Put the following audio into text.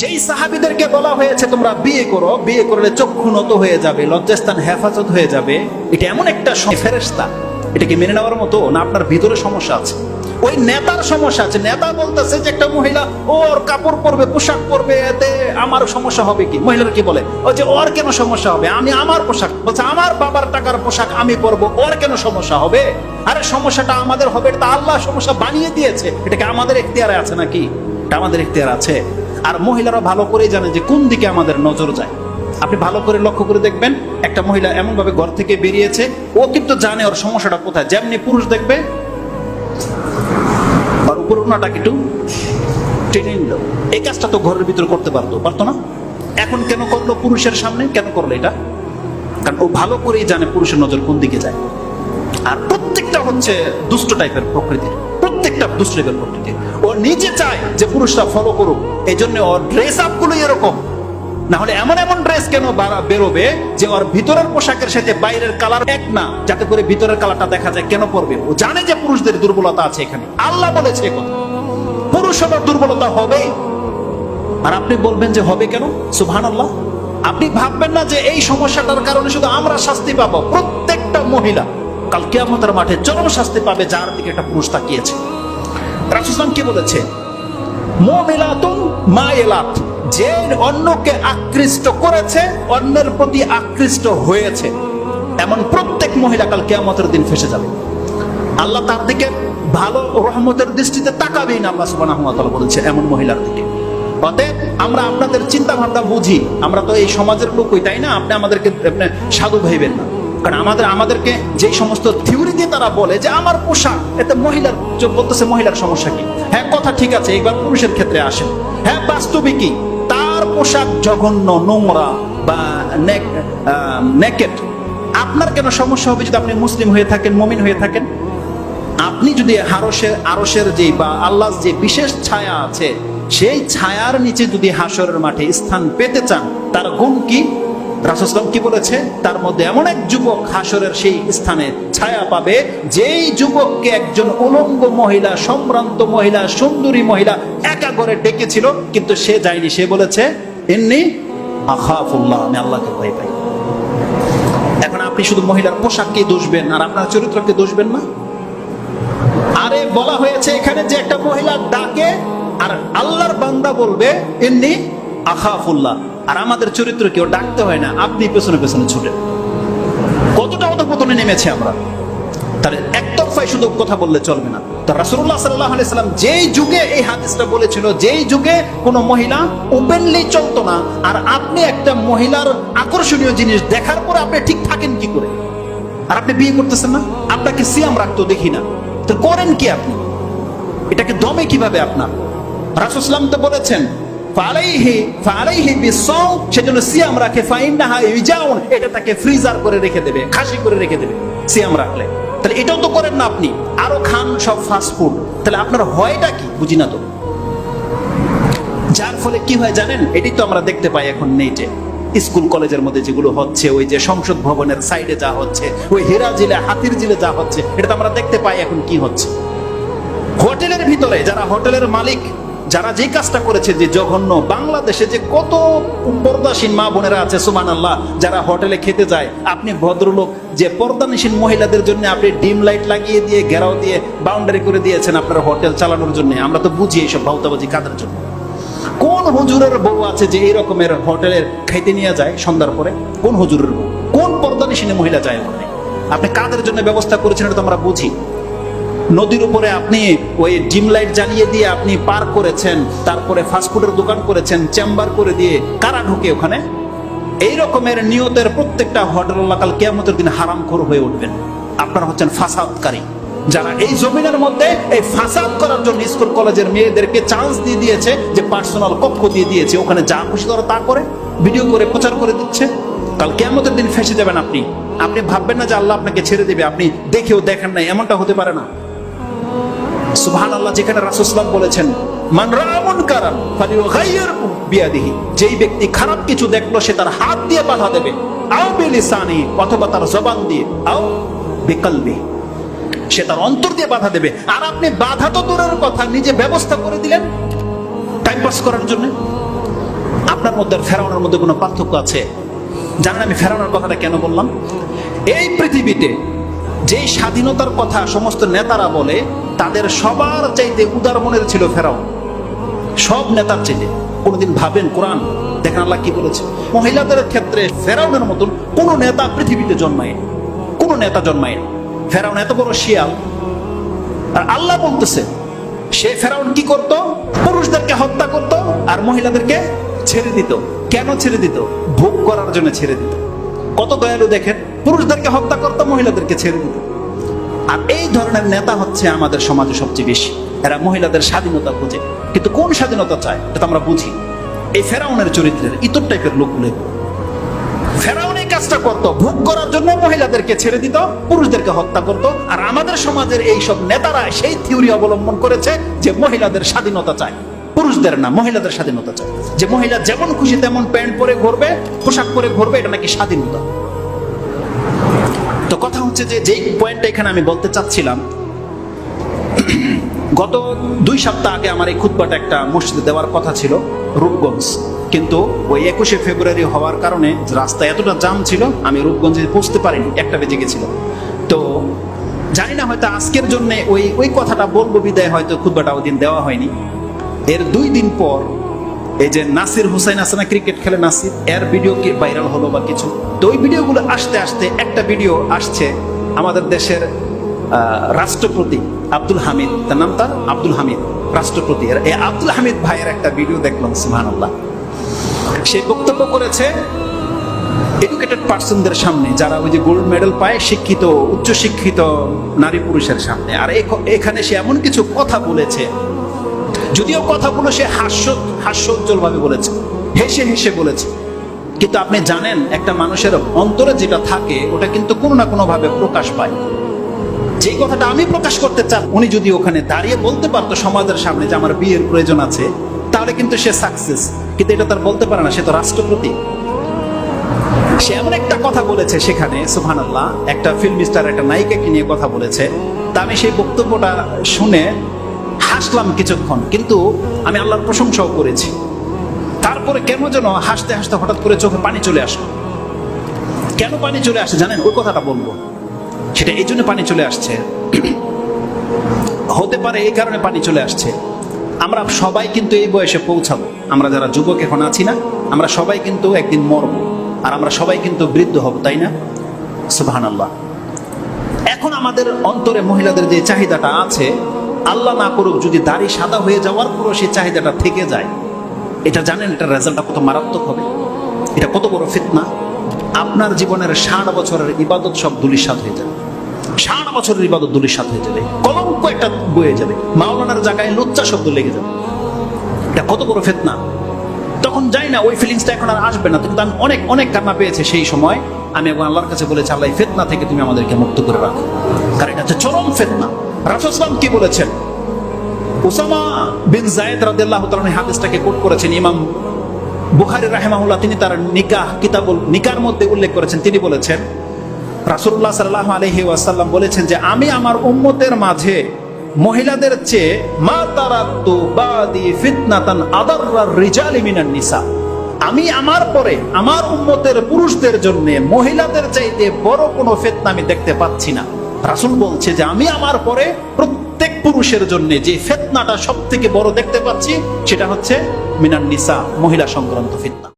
যেই সাহাবিদেরকে বলা হয়েছে, তোমরা বিয়ে করো, বিয়ে করলে চক্ষু নত হয়ে যাবে, লজ্জাস্থান, হেফাজত হয়ে যাবে। এটা এমন একটা ফেরেশতা এটাকে মেনে নেওয়ার মতো? না আপনার ভিতরে সমস্যা আছে? ওই নেতার সমস্যা আছে। নেতা বলতেছে যে একটা মহিলা, ওর কাপড় পরবে, পোশাক পরবে, এতে আমার সমস্যা হবে কি? মহিলারা কি বলে? ও যে ওর কেন সমস্যা হবে? আমি আমার পোশাক। বলছে, আমার বাবার টাকার পোশাক আমি পরবো, ওর কেন সমস্যা হবে? আরে সমস্যাটা আমাদের হবে, এটা আল্লাহ সমস্যা বানিয়ে দিয়েছে। এটাকে আমাদের এখতিয়ারে আছে নাকি? এটা আমাদের এখতিয়ার আছে। আর মহিলারা ভালো করেই জানে যে কোন দিকে আমাদের নজর যায়। আপনি ভালো করে লক্ষ্য করে দেখবেন, একটা মহিলা এমন ভাবে ঘর থেকে বেরিয়েছে, ও কিন্তু জানে ওর সমস্যাটা কোথায়। যেমনি পুরুষ দেখবে, আর উপর ওনাটাকে একটু টেনে নিল। এই কাজটা তো ঘরের ভিতরে করতে পারতো পারতো না? এখন কেন করল পুরুষের সামনে? কেন করল এটা? কারণ ও ভালো করেই জানে পুরুষের নজর কোন দিকে যায়। আর প্রত্যেকটা হচ্ছে দুষ্ট টাইপের প্রকৃতির। দুষ্ট টাইপের প্রকৃতির ও নিজে চায় যে পুরুষরা ফলো করুক। এই জন্য ওর ড্রেস আপগুলো এরকম। না হলে এমন এমন ড্রেস কেন বেরোবে যে ওর ভিতরের পোশাকের সাথে বাইরের কালার এক না, যাতে করে ভিতরের কালারটা দেখা যায় কেন পড়বে ও জানে যে পুরুষদের দুর্বলতা আছে এখানে। আল্লাহ বলেছে কথা। পুরুষ হবার দুর্বলতা হবে আর আপনি বলবেন যে হবে কেন? সুবহান আল্লাহ আপনি ভাববেন না যে এই সমস্যাটার কারণে শুধু আমরা শাস্তি পাবো। প্রত্যেকটা মহিলা কাল কিয়ামতের মাঠে চরম শাস্তি পাবে যার দিকে একটা পুরুষ তাকিয়েছে। কি বলেছে? যে অন্যকে আকৃষ্ট করেছে, অন্যের প্রতি আকৃষ্ট হয়েছে। এমন প্রত্যেক মহিলা কাল কিয়ামতের দিন ফেসে যাবে। আল্লাহ তার দিকে ভালো রহমতের দৃষ্টিতে তাকাবেই না, আল্লাহ সুবহানাহু বলেছে এমন মহিলার দিকে। অতএব আমরা আপনাদের চিন্তা ভাবনা বুঝি। আমরা তো এই সমাজের লোকই, তাই না? আপনি আমাদেরকে সাধু ভাইবেন না। কারণ আমাদের, আমাদেরকে যে সমস্ত থিওরি দিয়ে তারা বলে যে আমার পোশাক, এতে মহিলার বলতেছে মহিলার সমস্যা কি? হ্যাঁ কথা ঠিক আছে এবার পুরুষের ক্ষেত্রে আসে হ্যাঁ বাস্তবিকই তার পোশাক জঘন্য, নোংরা বা নেকেট আপনার কেন সমস্যা হবে যদি আপনি মুসলিম হয়ে থাকেন, মমিন হয়ে থাকেন? আপনি যদি হারসের, আরসের যে বা আল্লাহ যে বিশেষ ছায়া আছে, সেই ছায়ার নিচে যদি হাসরের মাঠে স্থান পেতে চান, তার গুণ কি? রাসুসলাম কি বলেছে? তার মধ্যে এমন এক যুবক হাসরের সেই স্থানে ছায়া পাবে, যেই যুবককে একজন উলঙ্গ মহিলা, সম্ভ্রান্ত মহিলা, সুন্দরী মহিলা একা করে ডেকেছিল, কিন্তু সে যায়নি। সে বলেছে এমনি আখাফুল্লাহ আমি আল্লাহকে ভয় পাই। এখন আপনি শুধু মহিলার পোশাককে দোষবেন, আর আপনার চরিত্রকে দোষবেন না। আরে বলা হয়েছে এখানে যে একটা মহিলা ডাকে, আর আল্লাহর বান্দা বলবে এমনি আখাফুল্লাহ আর আমাদের চরিত্র কেউ ডাকতে হয় না, আপনি পেছনে পেছনে ছুটেন। কতটা অধপতনে নেমেছে আমরা? তাহলে একতরফায় শুধু কথা বললে চলবে না। তো রাসূলুল্লাহ সাল্লাল্লাহু আলাইহি সাল্লাম যেই যুগে এই হাদিসটা বলেছিল, যেই যুগে কোনো মহিলা ওপেনলি চলতো না, আর আপনি একটা মহিলার আকর্ষণীয় জিনিস দেখার পরে আপনি ঠিক থাকেন কি করে? আর আপনি বিয়ে করতেছেন না? আপনাকে সিয়াম রাখতো, দেখি না। তো করেন কি আপনি? এটাকে দমে কীভাবে আপনার? রাসুসলাম তো বলেছেন এটা আপনার হয়টা কি? বুঝি না তো। যার ফলে কি হয় জানেন? এটাই তো আমরা দেখতে পাই এখন নেটে। স্কুল কলেজের মধ্যে যেগুলো হচ্ছে, ওই যে সংসদ ভবনের সাইডে যা হচ্ছে, ওই হেরা জিলে, হাতির জিলে যা হচ্ছে, এটা তো আমরা দেখতে পাই এখন কি হচ্ছে। হোটেলের ভিতরে, যারা হোটেলের মালিক যারা যে কাজটা করেছে যে জঘন্য, বাংলাদেশে যে কত পর্দাসীন মা বোনেরা আছে সুমান আল্লাহ যারা হোটেলে খেতে যায়, আপনি ভদ্রলোক, যে পর্দানিসীন মহিলাদের জন্য আপনি ডিম লাইট লাগিয়ে দিয়ে, ঘেরাও দিয়ে, বাউন্ডারি করে দিয়েছেন আপনার হোটেল চালানোর জন্য, আমরা তো বুঝি এইসব ভাউতাবাজি কাদের জন্য। কোন হুজুরের বউ আছে যে এই রকমের হোটেলের খাইতে নিয়ে যায় সন্ধ্যার পরে? কোন হুজুরের বউ? কোন পর্দানিসীনে মহিলা যায় ওখানে? আপনি কাদের জন্য ব্যবস্থা করেছেন এটা তো আমরা বুঝি। নদীর উপরে আপনি ওই ডিম লাইট জ্বালিয়ে দিয়ে আপনি পার করেছেন, তারপরে ফাস্টফুডের দোকান করেছেন, চেম্বার করে দিয়ে কারা ঢুকে ওখানে? এই রকমের নিয়তের প্রত্যেকটা হোটেল এলাকাল কেয়ামতের দিন হারাম হয়ে উঠবেন। আপনারা হচ্ছেন ফাসাদকারী। যারা এই জমিনের মধ্যে এই ফাসাদ করার জন্য স্কুল কলেজের মেয়েদেরকে চান্স দিয়ে দিয়েছে, যে পার্সোনাল কক্ষ দিয়ে দিয়েছে, ওখানে যা খুশি ধরো তা করে ভিডিও করে, প্রচার করে দিচ্ছে। কাল কেয়ামতের দিন ফেসে যাবেন আপনি। আপনি ভাববেন না যে আল্লাহ আপনাকে ছেড়ে দেবে, আপনি দেখেও দেখেন নাই, এমনটা হতে পারে না। সুবহান আল্লাহ যেখানে রাসুসলাম বলেছেন, মান রামুন কারাম ফালিয়ুগাইয়িরহু বিয়াদিহি। যেই ব্যক্তি খারাপ কিছু দেখল, সে তার হাত দিয়ে বাধা দেবে। আও বিলিসানি, অথবা তার জবান দিয়ে, আও বিকলবি। সে তার অন্তর দিয়ে বাধা দেবে। আর আপনি বাধা তো দূরের কথা, নিজে ব্যবস্থা করে দিলেন টাইম পাস করার জন্য। আপনার মধ্যে আর মধ্যে কোনো পার্থক্য আছে? জানেন আমি ফেরাউনের কথাটা কেন বললাম? এই পৃথিবীতে যেই স্বাধীনতার কথা সমস্ত নেতারা বলে, তাদের সবার চাইতে উদার মনের ছিল ফেরাউন সব নেতার চাইতে। কোনোদিন ভাবেন, কোরআন দেখেন আল্লাহ কি বলেছে? মহিলাদের ক্ষেত্রে ফেরাউনের মতন কোন নেতা পৃথিবীতে জন্মায় কোন নেতা জন্মায় ফেরাউন এত বড় শিয়াল। আর আল্লাহ বলতেছে, সে ফেরাউন কি করত? পুরুষদেরকে হত্যা করত আর মহিলাদেরকে ছেড়ে দিত। কেন ছেড়ে দিত? ভোগ করার জন্য ছেড়ে দিত। কত দয়ালু দেখেন? পুরুষদেরকে হত্যা করত মহিলাদেরকে ছেড়ে দিত। আর এই ধরনের নেতা হচ্ছে আমাদের সমাজে সবচেয়ে বেশি। এরা মহিলাদের স্বাধীনতা খোঁজে। কিন্তু কোন স্বাধীনতা চায়, এটা তো আমরা বুঝি। এই ফেরাউনের চরিত্রের ইতর টাইপের লোকগুলো। ফেরাউন এই কাজটা করতো। ভোগ করার জন্য মহিলাদেরকে ছেড়ে দিত, পুরুষদেরকে হত্যা করত। আর আমাদের সমাজের এই সব নেতারা সেই থিওরি অবলম্বন করেছে যে মহিলাদের স্বাধীনতা চায়। পুরুষদের না, মহিলাদের স্বাধীনতা চায় যে মহিলা যেমন খুশি তেমন প্যান্ট পরে ঘুরবে, পোশাক পরে ঘুরবে, এটা নাকি স্বাধীনতা। তো কথা হচ্ছে যে, যেই পয়েন্টটা এখানে আমি বলতে চাচ্ছিলাম, গত দুই সপ্তাহ আগে আমার এই খুতবাটা একটা মসজিদে দেওয়ার কথা ছিল, রূপগঞ্জ। কিন্তু ওই একুশে ফেব্রুয়ারি হওয়ার কারণে রাস্তা এতটা জাম ছিল, আমি রূপগঞ্জে পৌঁছতে পারিনি, একটা বেজে গেছিল। তো জানি না হয়তো আজকের জন্য ওই ওই কথাটা বলব বিদায়, হয়তো খুতবাটা ওই দিন দেওয়া হয়নি। এর দুই দিন পর এই যে নাসির হুসাইন আছে না ক্রিকেট খেলে নাসির, এর ভিডিও কি ভাইরাল হলো বা কিছু? তো ওই ভিডিওগুলো আসতে আসতে একটা ভিডিও আসছে আমাদের দেশের রাষ্ট্রপতি আব্দুল হামিদ। তার নাম তার? আব্দুল হামিদ, রাষ্ট্রপতি। এর- এই আব্দুল হামিদ ভাইয়ের একটা ভিডিও দেখলাম, সুবহানাল্লাহ। সে বক্তব্য করেছে এডুকেটেড পার্সনদের সামনে যারা ওই যে গোল্ড মেডেল পায়, শিক্ষিত উচ্চ শিক্ষিত নারী পুরুষের সামনে। আর এখানে সে এমন কিছু কথা বলেছে যদিও কথাগুলো সে হাস্য হাস্যোজ্জ্বল ভাবে বলেছে, হেসে হেসে বলেছে। কিন্তু আপনি জানেন, একটা মানুষের অন্তরে যেটা থাকে, ওটা কিন্তু কোনো না কোনো ভাবে প্রকাশ পায়। যে কথাটা আমি প্রকাশ করতে চান উনি যদি ওখানে দাঁড়িয়ে বলতে পারতো সমাজের সামনে যে আমার বিয়ের প্রয়োজন আছে, তাহলে কিন্তু সে সাকসেস কিন্তু এটা তার বলতে পারে না, সে তো রাষ্ট্রপতি। সে এমন একটা কথা বলেছে সেখানে সুহান একটা ফিল্ম স্টার একটা নায়িকাকে নিয়ে কথা বলেছে। তা আমি সেই বক্তব্যটা শুনে হাসলাম কিছুক্ষণ, কিন্তু আমি আল্লাহর প্রশংসাও করেছি। তারপরে কেন যেন হাসতে হাসতে হঠাৎ করে চোখে পানি চলে আসলো? কেন পানি চলে আসে জানেন? ওই কথাটা বলব। সেটা এই জন্য পানি চলে আসছে। হতে পারে এই কারণে পানি চলে আসছে। আমরা সবাই কিন্তু এই বয়সে পৌঁছাবো। আমরা যারা যুবক এখন আছি না, আমরা সবাই কিন্তু একদিন মরবো। আর আমরা সবাই কিন্তু বৃদ্ধ হব, তাই না? সুবাহান আল্লাহ এখন আমাদের অন্তরে মহিলাদের যে চাহিদাটা আছে আল্লাহ না করুক, যদি দাড়ি সাদা হয়ে যাওয়ার পরও সেই চাহিদাটা থেকে যায়, এটা জানেন এটা রেজাল্টটা কত মারাত্মক হবে। এটা কত বড় ফিতনা। আপনার জীবনের ষাট বছরের ইবাদত সব দুলিশাত হয়ে যাবে। ষাট বছরের ইবাদত দুলিশাত হয়ে যাবে। কলঙ্ক একটা বয়ে যাবে। মাওলানার জায়গায় লুচ্চা শব্দ লেগে যাবে। এটা কত বড় ফেতনা। তখন যাই না, ওই ফিলিংসটা এখন আর আসবে না। কিন্তু আমি অনেক অনেক কান্না পেয়েছে সেই সময়। আমি এখন আল্লাহর কাছে বলেছি, আল্লাহ ফেতনা থেকে তুমি আমাদেরকে মুক্ত করে রাখো। কারণ এটা হচ্ছে চরম ফেতনা। রাসুসলাম কি বলেছেন? উসামা বিন জায়েদ রাদিয়াল্লাহু তাআলা হাদিসটাকে কোট করেছেন, ইমাম বুখারী রাহিমাহুল্লাহ, তিনি তার নিকাহ, কিতাবুল নিকার মধ্যে উল্লেখ করেছেন। তিনি বলেছেন, রাসূলুল্লাহ সাল্লাল্লাহু আলাইহি ওয়াসাল্লাম বলেছেন যে, আমি আমার উম্মতের মাঝে মহিলাদের চেয়ে মা তারাত্তু বাদি ফিতনাতান আদাররার রিজালি মিনান নিসা। আমি আমার পরে আমার উম্মতের পুরুষদের জন্য মহিলাদের চাইতে বড় কোনো ফিতনা আমি দেখতে পাচ্ছি না। রাসূল বলছে যে আমি আমার পরে প্রত্যেক পুরুষের জন্য যে ফেতনাটা সব থেকে বড় দেখতে পাচ্ছি, সেটা হচ্ছে মিনান নিসা, মহিলা সংক্রান্ত ফিতনা।